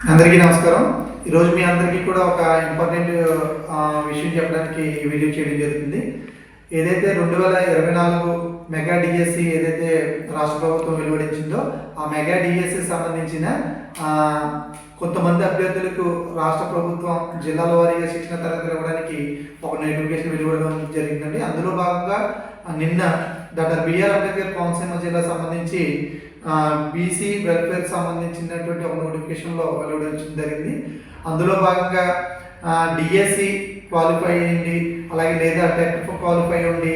అందరికీ నమస్కారం. ఈరోజు మీ అందరికీ కూడా ఒక ఇంపార్టెంట్ విషయం చెప్పడానికి ఈ వీడియో చేయడం జరుగుతుంది. ఏదైతే రెండు వేల ఇరవై నాలుగు మెగా డిఎస్సి ఏదైతే రాష్ట్ర ప్రభుత్వం వెలువడించిందో ఆ మెగా డిఎస్సి సంబంధించిన కొంతమంది అభ్యర్థులకు రాష్ట్ర ప్రభుత్వం జిల్లాల వారీగా శిక్షణ తరగతులు ఇవ్వడానికి ఒక నోటిఫికేషన్ వెలువడడం జరిగిందండి. అందులో భాగంగా నిన్న డాక్టర్ బిఆర్ అంబేద్కర్ కోనసీమ జిల్లా సంబంధించి బీసీ వెల్ఫేర్ సంబంధించినటువంటి ఒక నోటిఫికేషన్లో వెలువడించడం జరిగింది. అందులో భాగంగా డిఎస్సి క్వాలిఫై అయ్యింది అలాగే లేదా టెట్ క్వాలిఫై ఉండి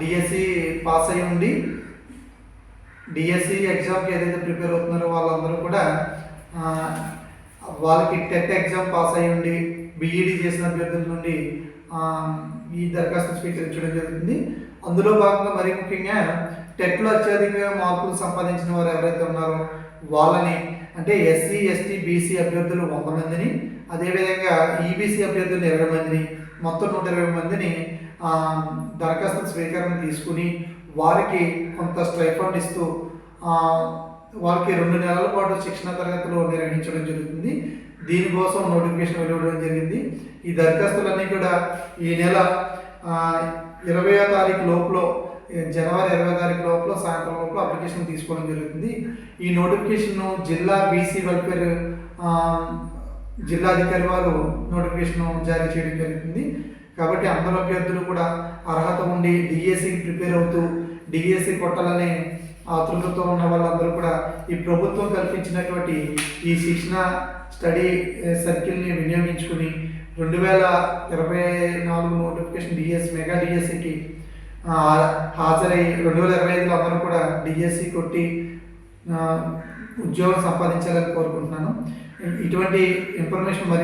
డిఎస్సి పాస్ అయి ఉండి డిఎస్సి ఎగ్జామ్కి ఏదైతే ప్రిపేర్ అవుతున్నారో వాళ్ళందరూ కూడా వాళ్ళకి టెట్ ఎగ్జామ్ పాస్ అయి ఉండి బీఈడి చేసిన అభ్యర్థుల నుండి ఈ దరఖాస్తు స్వీకరించడం జరుగుతుంది. అందులో భాగంగా మరి ముఖ్యంగా టెట్లో అత్యధిక మార్కులు సంపాదించిన వారు ఎవరైతే ఉన్నారో వాళ్ళని అంటే ఎస్సీ ఎస్టీ బీసీ అభ్యర్థులు వంద మందిని అదేవిధంగా ఈబీసీ అభ్యర్థులు ఇరవై మందిని మొత్తం నూట ఇరవై మందిని దరఖాస్తు స్వీకరణ తీసుకుని వారికి కొంత స్ట్రైఫండ్ ఇస్తూ వారికి రెండు నెలల పాటు శిక్షణ తరగతులు నిర్వహించడం జరుగుతుంది. దీనికోసం నోటిఫికేషన్ వెలువడడం జరిగింది. ఈ దరఖాస్తులన్నీ కూడా ఈ నెల ఇరవయో తారీఖు లోపల జనవరి ఇరవై తారీఖు లోపల సాయంత్రం లోపల అప్లికేషన్ తీసుకోవడం జరుగుతుంది. ఈ నోటిఫికేషన్ జిల్లా బీసీ వెల్ఫేర్ జిల్లా అధికారి వారు నోటిఫికేషన్ జారీ చేయడం జరుగుతుంది. కాబట్టి అందరు అభ్యర్థులు కూడా అర్హత ఉండి డిఎస్సికి ప్రిపేర్ అవుతూ డిఎస్సి కొట్టాలనే ఆతృతతో ఉన్న వాళ్ళందరూ కూడా ఈ ప్రభుత్వం కల్పించినటువంటి ఈ శిక్షణ స్టడీ సర్కిల్ని వినియోగించుకుని రెండు వేల ఇరవై నాలుగు నోటిఫికేషన్ డిఎస్ మెగా డిఎస్సికి హాజరై రెండు వేల ఇరవై ఐదులో అందరూ కూడా డిఎస్సి కొట్టి ఉద్యోగం సంపాదించాలని కోరుకుంటున్నాను. ఇటువంటి ఇన్ఫర్మేషన్ మరి